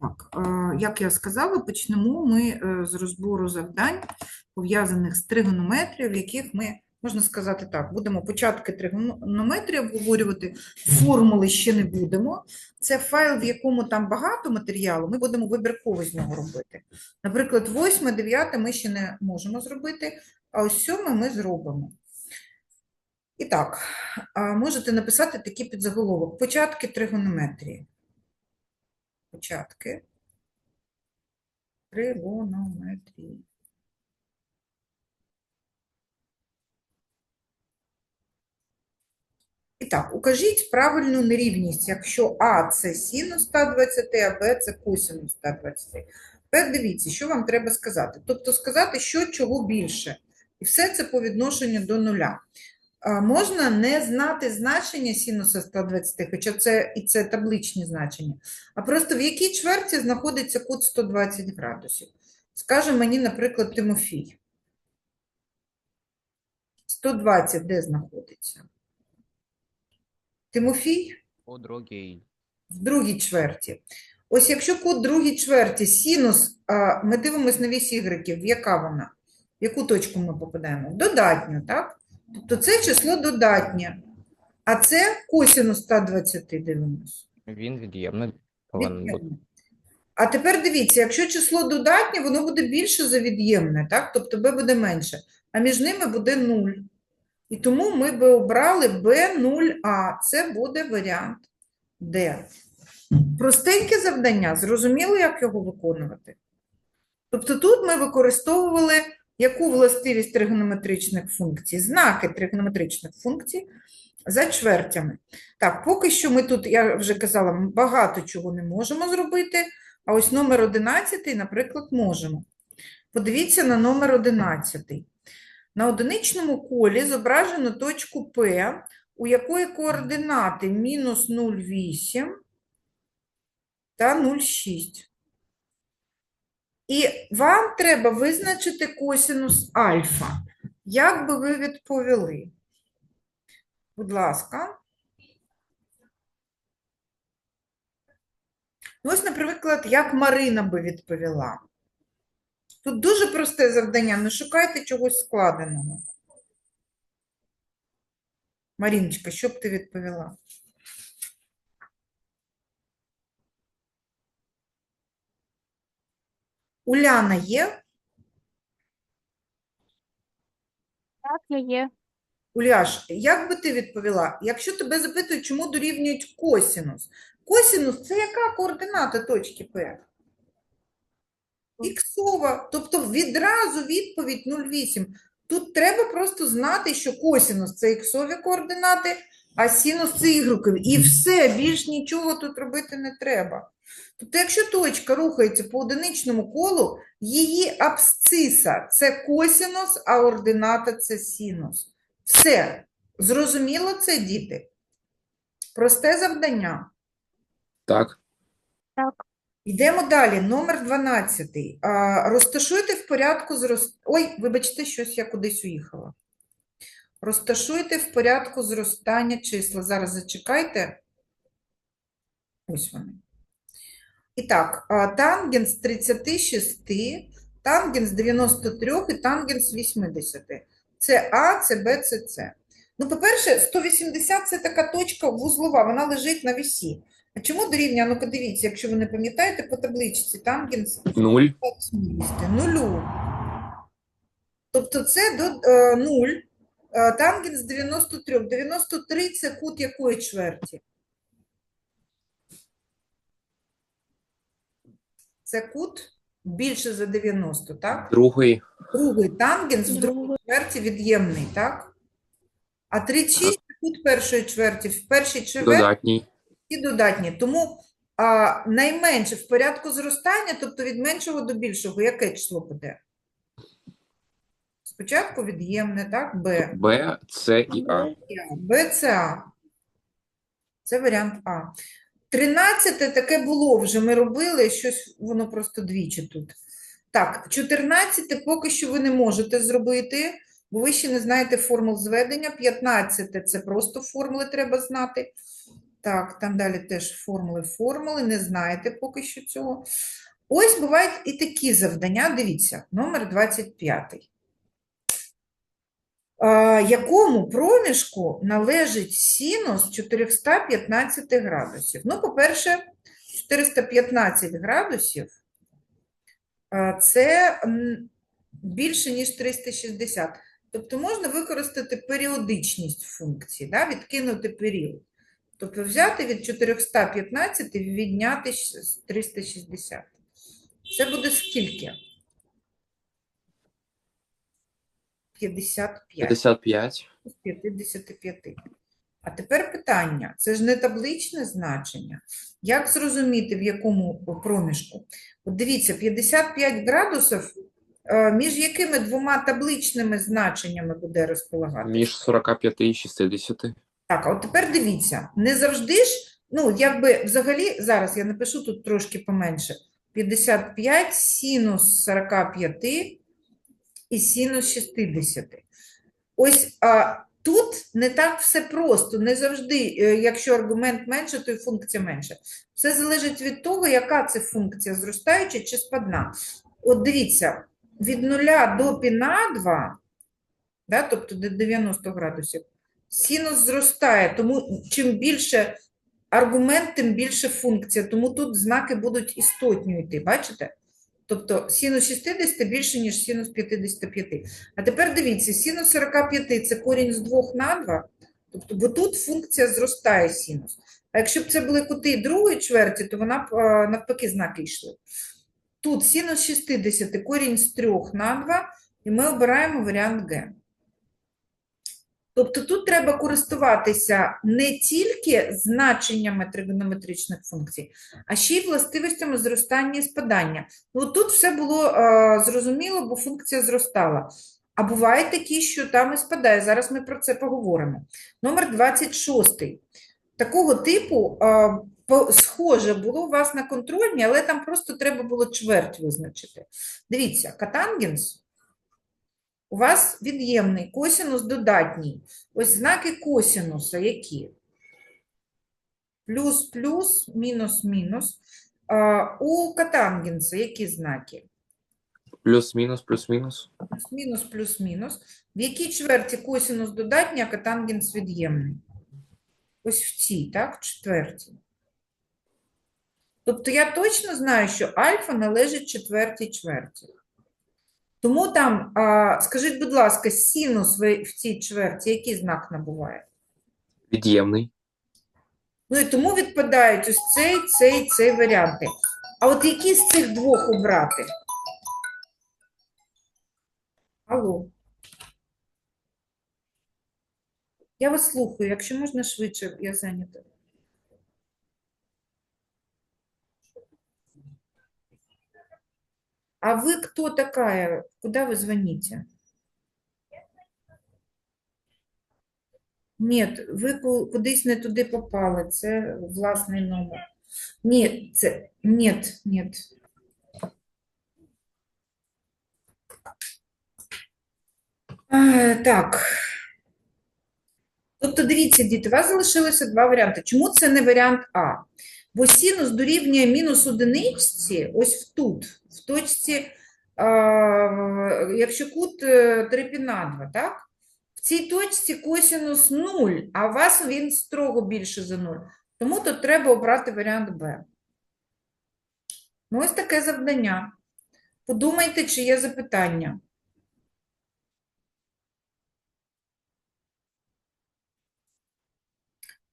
Так, як я сказала, почнемо ми е, з розбору завдань, пов'язаних з тригонометрією, в яких ми, можна сказати так, будемо початки тригонометрії обговорювати, формули ще не будемо. Це файл, в якому там багато матеріалу, ми будемо вибірково з нього робити. Наприклад, 8, 9 ми ще не можемо зробити, а ось 7 ми зробимо. І так, можете написати такий підзаголовок. Початки тригонометрії. Початки тригонометрії. І так, укажіть правильну нерівність, якщо А це синус 120, а Б це косинус 120. Тепер дивіться, що вам треба сказати. Тобто сказати, що чого більше. І все це по відношенню до нуля. Можна не знати значення синуса 120, хоча це і це табличні значення, а просто в якій чверті знаходиться кут 120 градусів. Скаже мені, наприклад, Тимофій. 120 де знаходиться? Тимофій? У другій. в другій чверті. Ось якщо кут другій чверті, синус, ми дивимося на вісь ігреків, яка вона? В яку точку ми попадаємо? В додатню, так? Тобто це число додатнє. А це косинус 120 дивимось. Він від'ємний повинен бути. А тепер дивіться, якщо число додатнє, воно буде більше за від'ємне, так? Тобто b буде менше, а між ними буде 0. І тому ми би обрали b0a. Це буде варіант D. Простеньке завдання, зрозуміло, як його виконувати? Тобто тут ми використовували яку властивість тригонометричних функцій? Знаки тригонометричних функцій за чвертями. Так, поки що ми тут, я вже казала, багато чого не можемо зробити, а ось номер 11, наприклад, можемо. Подивіться на номер 11. На одиничному колі зображено точку П, у якої координати мінус 0,8 та 0,6. І вам треба визначити косинус альфа. Як би ви відповіли? Будь ласка. Ну, ось, наприклад, як Марина би відповіла. Тут дуже просте завдання, не шукайте чогось складеного. Маріночка, що б ти відповіла? Уляна є? Так, я є. Уляш, як би ти відповіла, якщо тебе запитують, чому дорівнюють косінус? Косінус – це яка координата точки П? Іксова, тобто відразу відповідь 0,8. Тут треба просто знати, що косінус – це іксові координати, а синус – це ігрукові. І все, більш нічого тут робити не треба. Тобто, якщо точка рухається по одиничному колу, її абсциса – це косінус, а ордината – це синус. Все. Зрозуміло це, діти? Просте завдання. Так. Так. Йдемо далі. Номер 12. А, розташуйте в порядку зрост... Ой, вибачте, щось я кудись уїхала. Розташуйте в порядку зростання числа. Зараз зачекайте. Ось вони. І так, тангенс 36, тангенс 93 і тангенс 80. Це А, це Б, це С. Ну, по-перше, 180 – це така точка вузлова, вона лежить на вісі. А чому дорівнює? Ну, подивіться, якщо ви не пам'ятаєте, по табличці тангенс Нуль. нулю. Тобто це до е, 0, е, тангенс 93. 93 – це кут якої чверті? Це кут більше за 90, так? Другий. Другий тангенс в другій чверті від'ємний, так? А 36 – це кут першої чверті. В першій чверті Додатній. і додатні. Тому а, найменше в порядку зростання, тобто від меншого до більшого, яке число буде? Спочатку від'ємне, так? Б. Б, С і А. Б це А. Це варіант А. Тринадцяте таке було вже, ми робили, щось воно просто двічі тут. Так, 14 поки що ви не можете зробити, бо ви ще не знаєте формул зведення. 15 це просто формули треба знати. Так, там далі теж формули, формули, не знаєте поки що цього. Ось бувають і такі завдання, дивіться, номер 25. Якому проміжку належить синус 415 градусів? Ну, по-перше, 415 градусів це більше, ніж 360. Тобто можна використати періодичність функції, да, відкинути період. Тобто взяти від 415 і відняти з 360. Це буде скільки? 55. 55. з 55. А тепер питання: це ж не табличне значення. Як зрозуміти, в якому проміжку? От дивіться, 55 градусів, е, між якими двома табличними значеннями буде розполагатися? Між 45 і 60. Так, а от тепер дивіться, не завжди ж, ну, якби взагалі, зараз я напишу тут трошки поменше. 55 синус 45 і синус 60. Ось а, тут не так все просто, не завжди, е, якщо аргумент менше, то і функція менше. Все залежить від того, яка це функція, зростаюча чи спадна. От дивіться, від 0 до π на 2, да, тобто до 90 градусів, Синус зростає, тому чим більше аргумент, тим більше функція. Тому тут знаки будуть істотньо йти, бачите? Тобто синус 60 більше, ніж синус 55. А тепер дивіться, синус 45 – це корінь з 2 на 2, тобто, бо тут функція зростає синус. А якщо б це були кути другої чверті, то вона б навпаки знаки йшли. Тут синус 60 корінь з 3 на 2, і ми обираємо варіант Г. Тобто тут треба користуватися не тільки значеннями тригонометричних функцій, а ще й властивостями зростання і спадання. Ну, тут все було е, зрозуміло, бо функція зростала. А буває такі, що там і спадає. Зараз ми про це поговоримо. Номер 26. Такого типу е, схоже було у вас на контрольні, але там просто треба було чверть визначити. Дивіться, катангенс у вас від'ємний, косінус додатній. Ось знаки косінуса які? Плюс, плюс, мінус, мінус. А, у катангенса які знаки? Плюс-мінус, плюс-мінус. Плюс, мінус, плюс, мінус. В якій чверті косінус додатній, а катангенс від'ємний? Ось в цій, так? Четвертій. Тобто я точно знаю, що альфа належить четвертій чверті. Тому там, а, скажіть, будь ласка, синус ви- в цій чверті, який знак набуває? Від'ємний. Ну і тому відпадають ось цей, цей, цей варіанти. А от які з цих двох обрати? Алло. Я вас слухаю, якщо можна швидше, я зайнята. А вы кто такая? Куда вы звоните? Ні, ви кудись не туди попали. Це власний номер. Ні, це ні, ні. Так. Тобто, дивіться, діти, у вас залишилося два варіанти. Чому це не варіант А? Бо синус дорівнює мінус одиничці, ось тут, в точці, якщо кут е, 3 пі на 2, так? В цій точці косінус 0, а у вас він строго більше за 0. Тому тут треба обрати варіант Б. Ну, ось таке завдання. Подумайте, чи є запитання.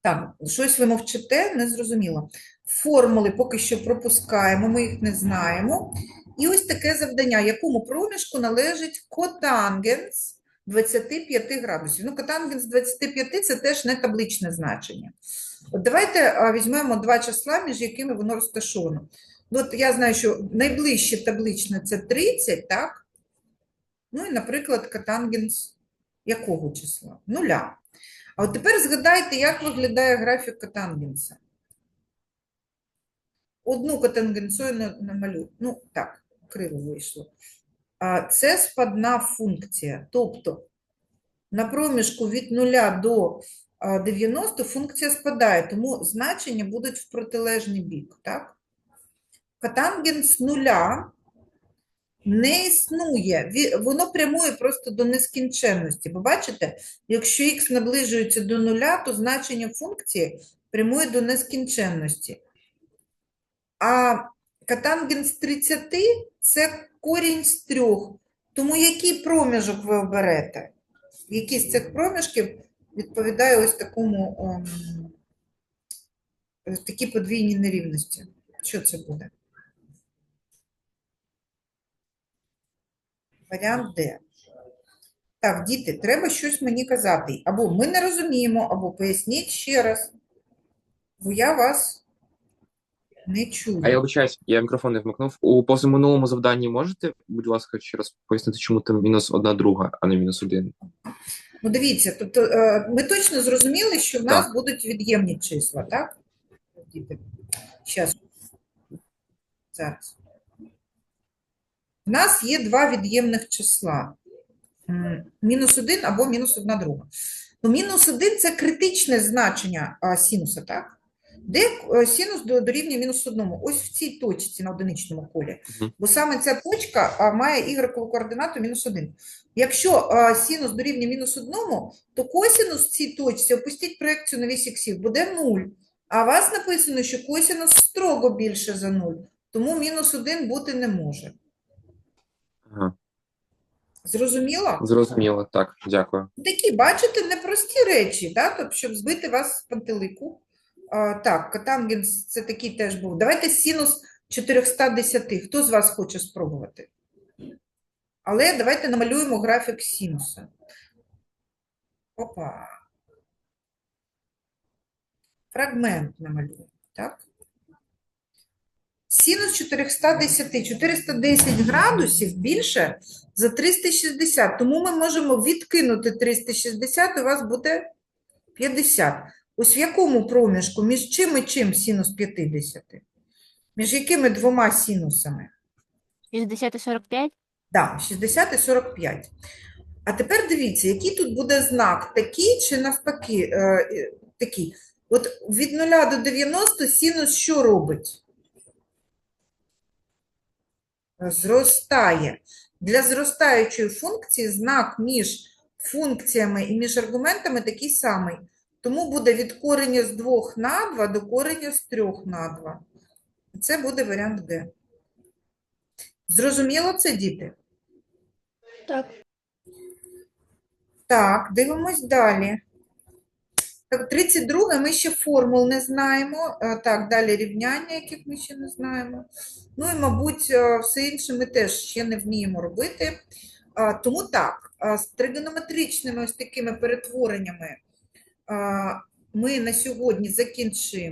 Так, щось ви мовчите, не зрозуміло. Формули поки що пропускаємо, ми їх не знаємо. І ось таке завдання. Якому проміжку належить котангенс 25 градусів? Ну, котангенс 25 – це теж не табличне значення. От давайте візьмемо два числа, між якими воно розташовано. Ну, От я знаю, що найближче табличне – це 30, так? Ну і, наприклад, котангенс якого числа? Нуля. А от тепер згадайте, як виглядає графік котангенса. Одну котангенсою намалюю. Ну, так, криво вийшло. А Це спадна функція. Тобто на проміжку від 0 до 90 функція спадає, тому значення будуть в протилежний бік, так? Котангенс нуля не існує, воно прямує просто до нескінченності. Бо бачите, якщо х наближується до нуля, то значення функції прямує до нескінченності. А котангенс 30 – це корінь з трьох. Тому який проміжок ви оберете? Який з цих проміжків відповідає ось такому ем, ось такій подвійній нерівності? Що це буде? Варіант Д. Так, діти, треба щось мені казати. Або ми не розуміємо, або поясніть ще раз. Бо я вас не чую. А я вибачаюсь, я мікрофон не вмикнув. У позаминулому завданні можете, будь ласка, ще раз пояснити, чому там мінус одна друга, а не мінус один? Ну, дивіться, тобто е, ми точно зрозуміли, що в нас Так. будуть від'ємні числа, так? Щас. Зараз. У нас є два від'ємних числа. Мінус 1 або мінус 1 друга. Ну, мінус 1 – це критичне значення синуса, так? Де е, синус до- дорівнює мінус 1? Ось в цій точці на одиничному колі. Бо саме ця точка має ігрекову координату мінус 1. Якщо синус дорівнює мінус 1, то косинус в цій точці, опустіть проекцію на вісь іксів, буде 0. А у вас написано, що косинус строго більше за 0, тому мінус 1 бути не може. Ага, Зрозуміло? зрозуміло. Так, дякую. Такі, бачите, непрості речі, да? тобто, щоб збити вас з пантелику. Так, котангенс це такий теж був. Давайте синус 410. Хто з вас хоче спробувати? Але давайте намалюємо графік синуса. Опа. Фрагмент намалюємо, так? Синус 410. 410 градусів більше за 360. Тому ми можемо відкинути 360, і у вас буде 50. Ось в якому проміжку? Між чим і чим синус 50? Між якими двома синусами? 60 і 45? Так, 60 і 45. А тепер дивіться, який тут буде знак, такий чи навпаки е, такий. От від 0 до 90 синус що робить? Зростає. Для зростаючої функції знак між функціями і між аргументами такий самий. Тому буде від кореня з 2 на 2 до кореня з 3 на 2. Це буде варіант Д. Зрозуміло це, діти? Так. Так, дивимось далі. Так, 32 ми ще формул не знаємо. Е, Так, далі рівняння, яких ми ще не знаємо. Ну і, мабуть, е, все інше ми теж ще не вміємо робити. Тому так, з тригонометричними ось такими перетвореннями ми на сьогодні закінчимо.